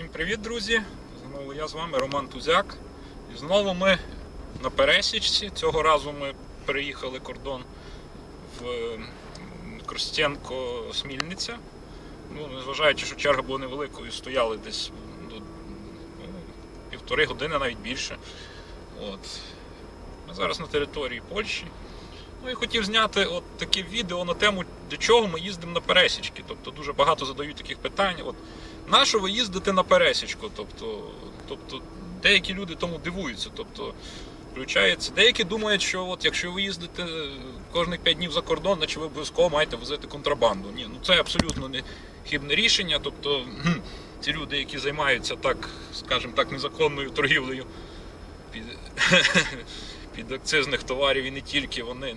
Всім привіт, друзі! Знову я з вами Роман Тузяк. І знову ми на пересічці. Цього разу ми переїхали кордон в Корстенко Смільниця. Ну, незважаючи, що черга була невеликою, стояли десь ну, півтори години, навіть більше. От. Ми зараз на території Польщі. Ну і хотів зняти от таке відео на тему, для чого ми їздимо на пересічки. Тобто дуже багато задають таких питань. От, на що ви їздите на пересічку? Тобто, тобто деякі люди тому дивуються. Тобто, включається. Деякі думають, що от якщо ви їздите кожних 5 днів за кордон, значить ви обов'язково маєте возити контрабанду. Ні, ну це абсолютно не хибне рішення. Тобто ці люди, які займаються так, скажімо так, незаконною торгівлею під, під акцизних товарів і не тільки, вони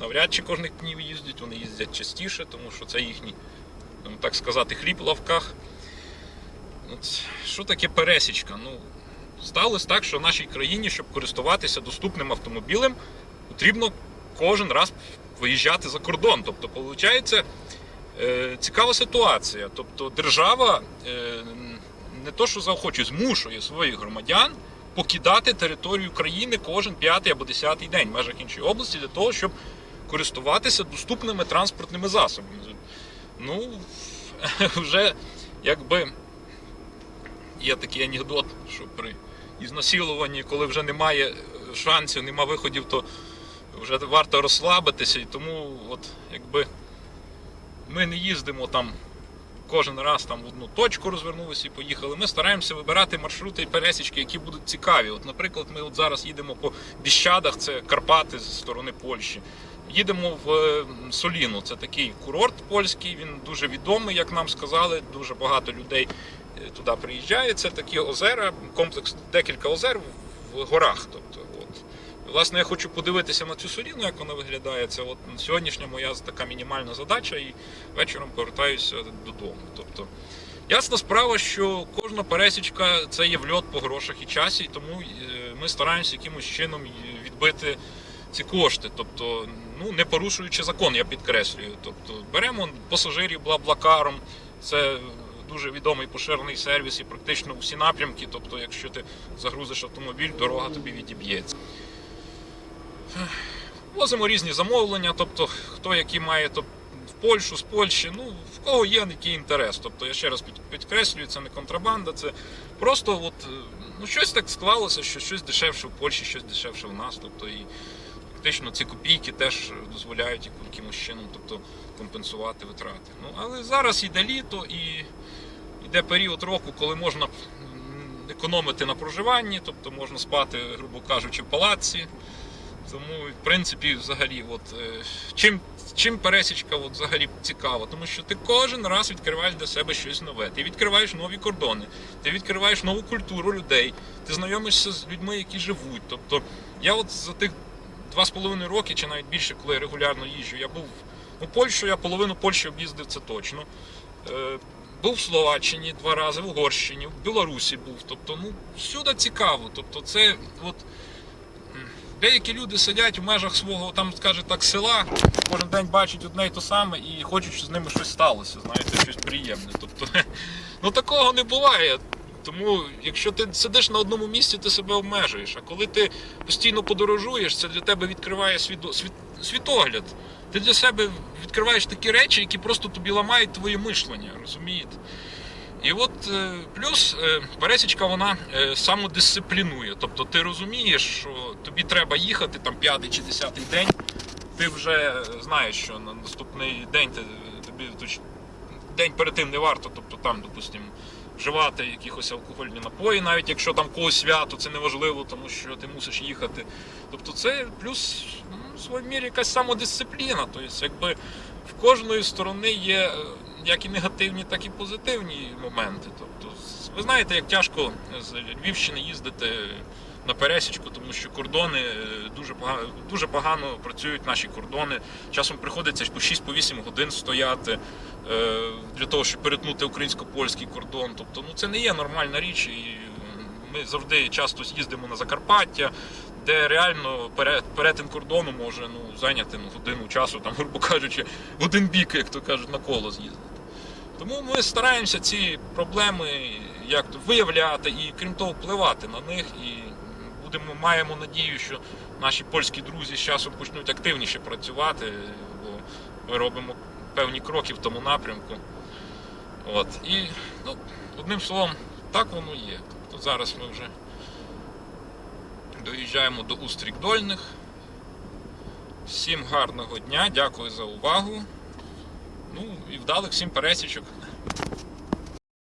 навряд чи кожних днів їздять, вони їздять частіше, тому що це їхній, ну, так сказати, хліб в лавках. Що таке пересічка? Ну, сталося так, що в нашій країні, щоб користуватися доступним автомобілем, потрібно кожен раз виїжджати за кордон. Тобто, виходить, е, цікава ситуація. Тобто, держава е, не то, що заохочує, змушує своїх громадян покидати територію країни кожен п'ятий або десятий день в межах іншої області для того, щоб користуватися доступними транспортними засобами. Ну, вже якби є такий анекдот, що при ізнасилуванні, коли вже немає шансів, немає виходів, то вже варто розслабитися. І тому, от якби ми не їздимо там кожен раз там в одну точку розвернулися і поїхали. Ми стараємося вибирати маршрути і пересічки, які будуть цікаві. От, наприклад, ми от зараз їдемо по Біщадах, це Карпати з сторони Польщі. Їдемо в е, Соліну. Це такий курорт польський. Він дуже відомий, як нам сказали. Дуже багато людей е, туди приїжджає. Це такі озера, комплекс декілька озер в горах. Тобто, от. Власне, я хочу подивитися на цю соліну, як вона виглядає. Це от сьогоднішня моя така мінімальна задача, і вечором повертаюся додому. Тобто, ясна справа, що кожна пересічка це є вльот по грошах і часі, тому е, ми стараємося якимось чином відбити ці кошти. Тобто, ну не порушуючи закон, я підкреслюю. Тобто, беремо пасажирів блаблакаром. Це дуже відомий поширений сервіс і практично усі напрямки. Тобто, якщо ти загрузиш автомобіль, дорога тобі відіб'ється. Возимо різні замовлення, тобто хто який має то в Польщу, з Польщі, ну в кого є який інтерес. Тобто я ще раз підкреслюю, це не контрабанда, це просто от, е, ну, щось так склалося, що щось дешевше в Польщі, щось дешевше в нас. Тобто і фактично ці копійки теж дозволяють якимось чином тобто, компенсувати витрати. Ну, але зараз іде літо і йде період року, коли можна економити на проживанні, тобто можна спати, грубо кажучи, в палаці. Тому, в принципі, взагалі, от, е, чим, чим пересічка от, взагалі цікава? Тому що ти кожен раз відкриваєш для себе щось нове. Ти відкриваєш нові кордони, ти відкриваєш нову культуру людей, ти знайомишся з людьми, які живуть. Тобто, я от за тих два з половиною роки, чи навіть більше, коли я регулярно їжджу, я був у Польщу, я половину Польщі об'їздив, це точно. Е, був в Словаччині два рази, в Угорщині, в Білорусі був. Тобто, ну, всюди цікаво. Тобто, це от. Деякі люди сидять в межах свого, там, скажімо так, села, кожен день бачать одне і те саме і хочуть, щоб з ними щось сталося, знаєте, щось приємне. Тобто, ну такого не буває. Тому, якщо ти сидиш на одному місці, ти себе обмежуєш. А коли ти постійно подорожуєш, це для тебе відкриває свідо- світ, світогляд. Ти для себе відкриваєш такі речі, які просто тобі ламають твоє мишлення, розумієте? І от е, плюс е, пересічка вона е, самодисциплінує. Тобто ти розумієш, що тобі треба їхати там п'ятий чи десятий день. Ти вже знаєш, що на наступний день ти, тобі день перед тим не варто, тобто там, допустимо, вживати якихось алкогольні напої, навіть якщо там когось свято, це неважливо, тому що ти мусиш їхати. Тобто це плюс ну, в своїй мірі якась самодисципліна. Тобто, якби в кожної сторони є е, як і негативні, так і позитивні моменти. Тобто, ви знаєте, як тяжко з Львівщини їздити на пересічку, тому що кордони е, дуже погано, дуже погано працюють наші кордони. Часом приходиться по 6-8 годин стояти е, для того, щоб перетнути українсько-польський кордон. Тобто, ну це не є нормальна річ. І ми завжди часто їздимо на Закарпаття, де реально пере- перетин кордону може ну, зайняти ну, годину часу, там, грубо кажучи, в один бік, як то кажуть, на коло з'їздити. Тому ми стараємося ці проблеми як то, виявляти і крім того впливати на них. І будемо маємо надію, що наші польські друзі з часом почнуть активніше працювати, бо ми робимо певні кроки в тому напрямку. От. І ну, одним словом, так воно є. Тобто зараз ми вже доїжджаємо до Устрік Дольних. Всім гарного дня, дякую за увагу. Ну і вдалих всім пересічок.